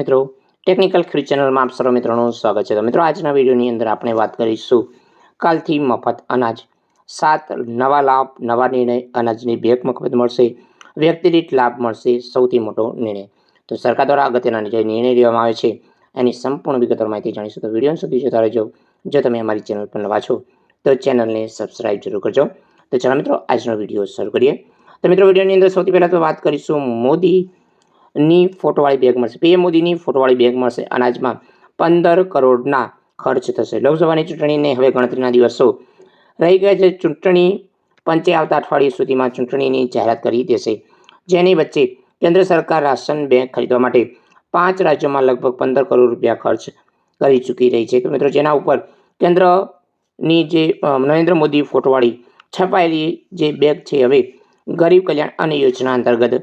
મિત્રો. ટેકનિકલ ખરી ચેનલમાં આપ સર્વ મિત્રોનું સ્વાગત છે. તો મિત્રો, આજના વિડીયોની અંદર આપણે વાત કરીશું કાલથી મફત અનાજ. સાત નવા લાભ, નવા નિર્ણય, અનાજની બેગ મફત મળશે. વ્યક્તિ દીઠ લાભ મળશે, સૌથી મોટો નિર્ણય. તો સરકાર દ્વારા અગત્યના જે નિર્ણય લેવામાં આવે છે, એની સંપૂર્ણ વિગતો માહિતી જાણીશું. તો વીડિયો સુધી જતા રહેજો. જો તમે અમારી ચેનલ પર નવા છો, તો ચેનલને સબસ્ક્રાઇબ જરૂર કરજો. તો ચાલો મિત્રો, આજનો વીડિયો શરૂ કરીએ. તો મિત્રો, વિડીયોની અંદર સૌથી પહેલાં તો વાત કરીશું મોદી ની ફોટોવાળી બેગ મળશે પીએમ મોદીની ફોટોવાળી બેગ મળશે અનાજમાં પંદર કરોડના ખર્ચ થશે. લોકસભાની ચૂંટણીને હવે ગણતરીના દિવસો રહી ગયા છે. ચૂંટણી પંચે આવતા અઠવાડિયા સુધીમાં ચૂંટણીની જાહેરાત કરી દેશે. જેની વચ્ચે કેન્દ્ર સરકાર રાશન બેગ ખરીદવા માટે પાંચ રાજ્યોમાં લગભગ પંદર કરોડ રૂપિયા ખર્ચ કરી ચૂકી રહી છે. તો મિત્રો, જેના ઉપર કેન્દ્રની જે નરેન્દ્ર મોદી ફોટોવાળી છપાયેલી જે બેગ છે, હવે ગરીબ કલ્યાણ અન્ન યોજના અંતર્ગત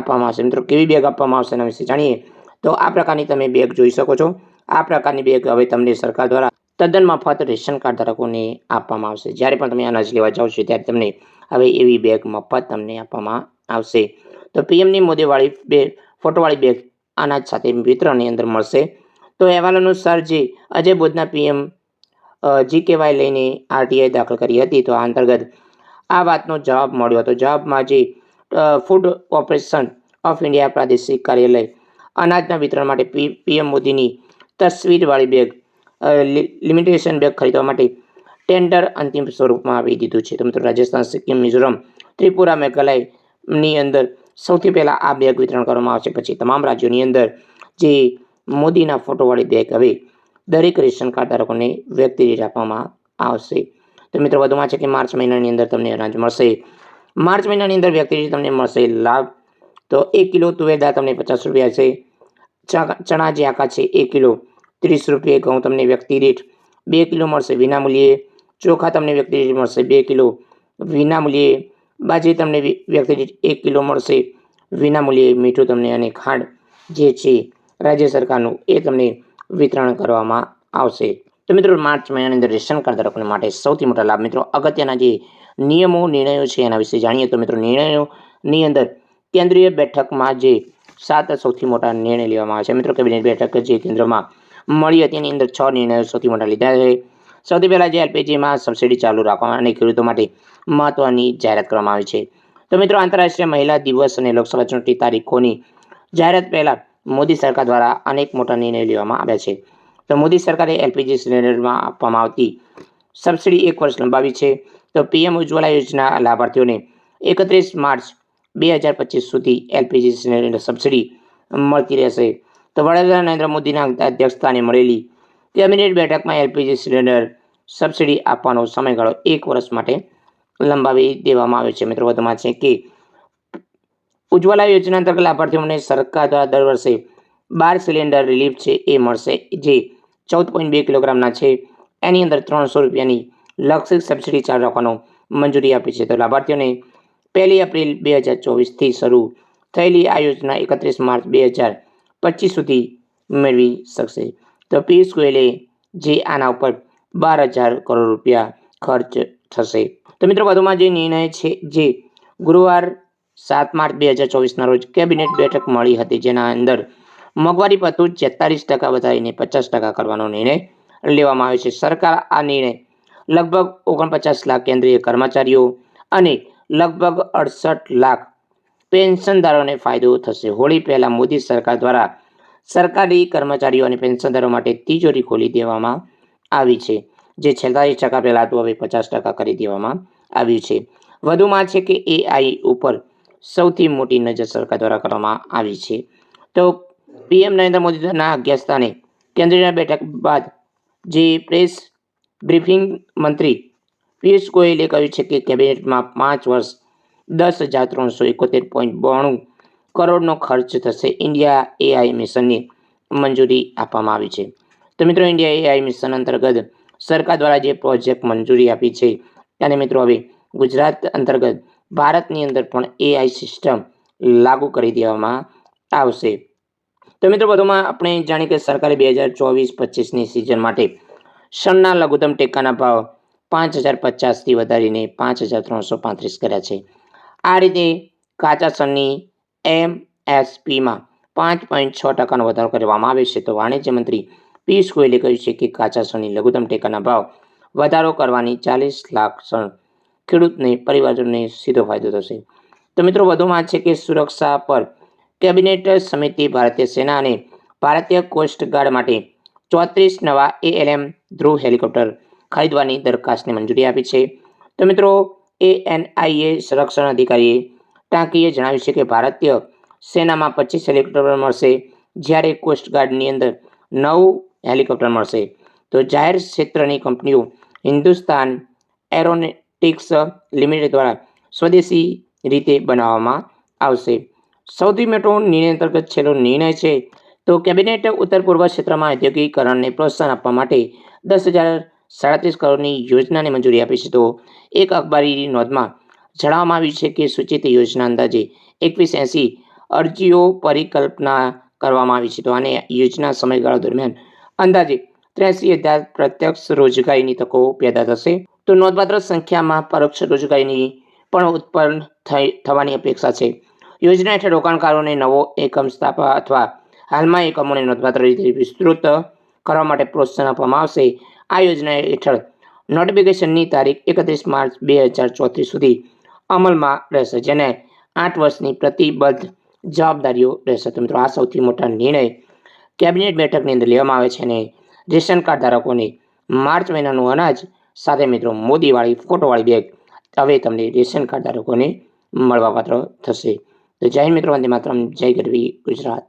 આપવામાં આવશે. મિત્રો, કેવી બેગ આપવામાં આવશે એના વિશે જાણીએ. તો આ પ્રકારની તમે બેગ જોઈ શકો છો. આ પ્રકારની બેગ હવે તમને સરકાર દ્વારા તદ્દન મફત રેશન કાર્ડ ધારકોને આપવામાં આવશે. જ્યારે પણ તમે અનાજ લેવા જાઓ છો, ત્યારે તમને હવે એવી બેગ મફત તમને આપવામાં આવશે. તો પીએમની મોદીવાળી બે, ફોટોવાળી બેગ અનાજ સાથે વિતરણની અંદર મળશે. તો અહેવાલ અનુસાર જે અજય બોધના પીએમ જીકેવાય લઈને આરટીઆઈ દાખલ કરી હતી, તો આ અંતર્ગત આ વાતનો જવાબ મળ્યો હતો. જવાબમાં જે ફૂડ ઓપરેશન ઓફ ઇન્ડિયા પ્રાદેશિક કાર્યાલય. અનાજના વિતરણ માટે પી, પીએમ મોદીની તસવીરવાળી બેગ લિમિટેશન બેગ ખરીદવા માટે ટેન્ડર અંતિમ સ્વરૂપમાં આવી દીધું છે. તો મિત્રો, રાજસ્થાન, સિક્કિમ, મિઝોરમ, ત્રિપુરા, મેઘાલયની અંદર સૌથી પહેલાં આ બેગ વિતરણ કરવામાં આવશે. પછી તમામ રાજ્યોની અંદર જે મોદીના ફોટોવાળી બેગ, હવે દરેક રેશન કાર્ડ ધારકોને વ્યક્તિ દીઠ આપવામાં આવશે. તો મિત્રો, વધુમાં છે કે માર્ચ મહિનાની અંદર તમને અનાજ મળશે. માર્ચ મહિનાની અંદર વ્યક્તિ દીઠ તમને મળશે લાભ, તો એક કિલો તુવેર દાળ તમને પચાસ રૂપિયા છે. ચણા જે આખા છે, એક કિલો ત્રીસ રૂપિયા ઘઉં તમને વ્યક્તિ દીઠ બે કિલો મળશે વિનામૂલ્યે ચોખા તમને વ્યક્તિ દીઠ મળશે બે કિલો વિનામૂલ્યે બાજરી તમને વ્યક્તિ દીઠ એક કિલો મળશે વિનામૂલ્યે મીઠું તમને અને ખાંડ જે છે, રાજ્ય સરકારનું એ તમને વિતરણ કરવામાં આવશે. તો મિત્રો, માર્ચ મહિનાની અંદર રેશન કાર્ડ ધારકોને માટે સૌથી મોટા લાભ મિત્રો, અગત્યના જે નિયમો, નિર્ણયો છે એના વિશે જાણીએ તો મિત્રો નિર્ણયોની અંદર કેન્દ્રીય બેઠકમાં જે સાત સૌથી મોટા નિર્ણય લેવામાં આવે છે. મિત્રો કેબિનેટ બેઠક જે કેન્દ્રમાં મળી હતી, એની અંદર છ નિર્ણયો સૌથી મોટા લીધા છે. સૌથી પહેલાં જે એલપીજીમાં સબસિડી ચાલુ રાખવામાં અને ખેડૂતો માટે મહત્ત્વની જાહેરાત કરવામાં આવી છે. તો મિત્રો આંતરરાષ્ટ્રીય મહિલા દિવસ અને લોકસભા ચૂંટણી તારીખોની જાહેરાત પહેલાં મોદી સરકાર દ્વારા અનેક મોટા નિર્ણયો લેવામાં આવ્યા છે. તો મોદી સરકારે એલપીજી સિલિન્ડરમાં આપવામાં આવતી સબસિડી એક વર્ષ લંબાવી છે. તો પીએમ ઉજ્જવલા યોજના લાભાર્થીઓને એકત્રીસ માર્ચ બે હજાર પચીસ સુધી એલપીજી સિલિન્ડર સબસિડી મળતી રહેશે. તો વડાપ્રધાન નરેન્દ્ર મોદીના અધ્યક્ષસ્થાને મળેલી કેબિનેટ બેઠકમાં એલપીજી સિલિન્ડર સબસિડી આપવાનો સમયગાળો એક વર્ષ માટે લંબાવી દેવામાં આવ્યો છે. મિત્રો, વધુમાં છે કે ઉજ્જવલા યોજના અંતર્ગત લાભાર્થીઓને સરકાર દ્વારા દર વર્ષે બાર સિલિન્ડર રિલીફ છે, એ મળશે, જે ચૌદ પોઈન્ટ બે કિલોગ્રામના છે. એની અંદર ત્રણસો રૂપિયાની લક્ષિત સબસિડી ચાલુ રાખવાનો મંજૂરી આપી છે. તો લાભાર્થીઓને પહેલી એપ્રિલ બે હજાર ચોવીસથી શરૂ થયેલી આ યોજના એકત્રીસ માર્ચ બે હજાર પચીસ સુધી મેળવી શકશે. તો પિયુષ ગોયલે જે આના ઉપર બાર હજાર કરોડ રૂપિયા ખર્ચ થશે. તો મિત્રો, વધુમાં જે નિર્ણય છે જે ગુરુવાર સાત માર્ચ બે હજાર ચોવીસના રોજ કેબિનેટ બેઠક મળી હતી, જેના અંદર મોંઘવારી પતું છેતાલીસ ટકા વધારીને પચાસ ટકા કરવાનો નિર્ણય લેવામાં આવ્યો છે. સરકાર આ નિર્ણય લગભગ ઓગણપચાસ લાખ કેન્દ્રીય કર્મચારીઓ અને લગભગ અડસઠ લાખ પેન્શનદારોને ફાયદો થશે. હોળી પહેલાં મોદી સરકાર દ્વારા સરકારી કર્મચારીઓ અને પેન્શનદારો માટે તિજોરી ખોલી દેવામાં આવી છે, જે છેતાલીસ ટકા પહેલાં હતું, હવે પચાસ ટકા કરી દેવામાં આવ્યું છે. વધુમાં છે કે એઆઈ ઉપર સૌથી મોટી નજર સરકાર દ્વારા કરવામાં આવી છે. તો પીએમ નરેન્દ્ર મોદીના અધ્યક્ષસ્થાને કેન્દ્રીય બેઠક બાદ જે પ્રેસ બ્રીફિંગ મંત્રી પિયુષ ગોયલે કહ્યું છે કે કેબિનેટમાં પાંચ વર્ષ દસ હજાર ત્રણસો એકોતેર પોઈન્ટ બોણું કરોડનો ખર્ચ થશે. ઇન્ડિયા એઆઈ મિશનની મંજૂરી આપવામાં આવી છે. તો મિત્રો, ઇન્ડિયા એઆઈ મિશન અંતર્ગત સરકાર દ્વારા જે પ્રોજેક્ટ મંજૂરી આપી છે, અને મિત્રો, હવે ગુજરાત અંતર્ગત ભારતની અંદર પણ એઆઈ સિસ્ટમ લાગુ કરી દેવામાં આવશે. તો મિત્રો, વધુમાં આપણે જાણીએ કે સરકારે બે હજાર ચોવીસ પચીસની સિઝન માટે શણના લઘુત્તમ ટેકાના ભાવ પાંચ હજાર પચાસથી વધારીને પાંચ હજાર ત્રણસો પાંત્રીસ કર્યા છે. આ રીતે કાચા શણની એમએસપીમાં પાંચ પોઈન્ટ છ ટકાનો વધારો કરવામાં આવે છે. તો વાણિજ્ય મંત્રી પિયુષ ગોયલે કહ્યું છે કે કાચા શણની લઘુત્તમ ટેકાના ભાવ વધારો કરવાની ચાલીસ લાખ સણ ખેડૂતને, પરિવારજનોને સીધો ફાયદો થશે. તો મિત્રો, વધુમાં છે કે સુરક્ષા પર કેબિનેટ સમિતિ, ભારતીય સેના અને ભારતીય કોસ્ટગાર્ડ માટે ચોત્રીસ નવા એએલએમ ધ્રુવ હેલિકોપ્ટર ખરીદવાની દરખાસ્તને મંજૂરી આપી છે. તો મિત્રો એએનઆઈએ સંરક્ષણ અધિકારીએ ટાંકીએ જણાવ્યું છે કે ભારતીય સેનામાં પચીસ હેલિકોપ્ટર મળશે જ્યારે કોસ્ટગાર્ડની અંદર નવ હેલિકોપ્ટર મળશે. તો જાહેર ક્ષેત્રની કંપનીઓ હિન્દુસ્તાન એરોનેટિક્સ લિમિટેડ દ્વારા સ્વદેશી રીતે બનાવવામાં આવશે. સૌથી મોટો નિર્ણય અંતર્ગત છેલ્લો નિર્ણય છે તો કેબિનેટ ઉત્તર પૂર્વ ક્ષેત્રમાં ઔદ્યોગિકરણને પ્રોત્સાહન આપવા માટે દસ હજાર સાડત્રીસ કરોડની યોજનાને મંજૂરી આપી છે. તો એક અખબારી નોંધમાં જણાવવામાં આવ્યું છે કે સૂચિત યોજના અંદાજે એકવીસ એંસી અરજીઓ પરિકલ્પના કરવામાં આવી છે. તો આને યોજના સમયગાળા દરમિયાન અંદાજે ત્રેસી હજાર પ્રત્યક્ષ રોજગારીની તકો પેદા થશે. તો નોંધપાત્ર સંખ્યામાં પરોક્ષ રોજગારીની પણ ઉત્પન્ન થઈ, થવાની અપેક્ષા છે. યોજના હેઠળ રોકાણકારોને નવો એકમ સ્થાપવા અથવા હાલમાં એકમોને નોંધપાત્ર રીતે વિસ્તૃત કરવા માટે પ્રોત્સાહન આપવામાં આવશે. આ યોજના હેઠળ નોટિફિકેશનની તારીખ એકત્રીસ માર્ચ બે હજાર ચોત્રીસ સુધી અમલમાં રહેશે, જેને આઠ વર્ષની પ્રતિબદ્ધ જવાબદારીઓ રહેશે. તો મિત્રો, આ સૌથી મોટા નિર્ણય કેબિનેટ બેઠકની અંદર લેવામાં આવે છે અને રેશન કાર્ડ ધારકોને માર્ચ મહિનાનું અનાજ સાથે મિત્રો, મોદીવાળી ફોટોવાળી બેગ હવે તમને રેશન કાર્ડ ધારકોને મળવાપાત્ર થશે. તો જય મિત્રો, વંદે માતરમ, જય ગરવી ગુજરાત.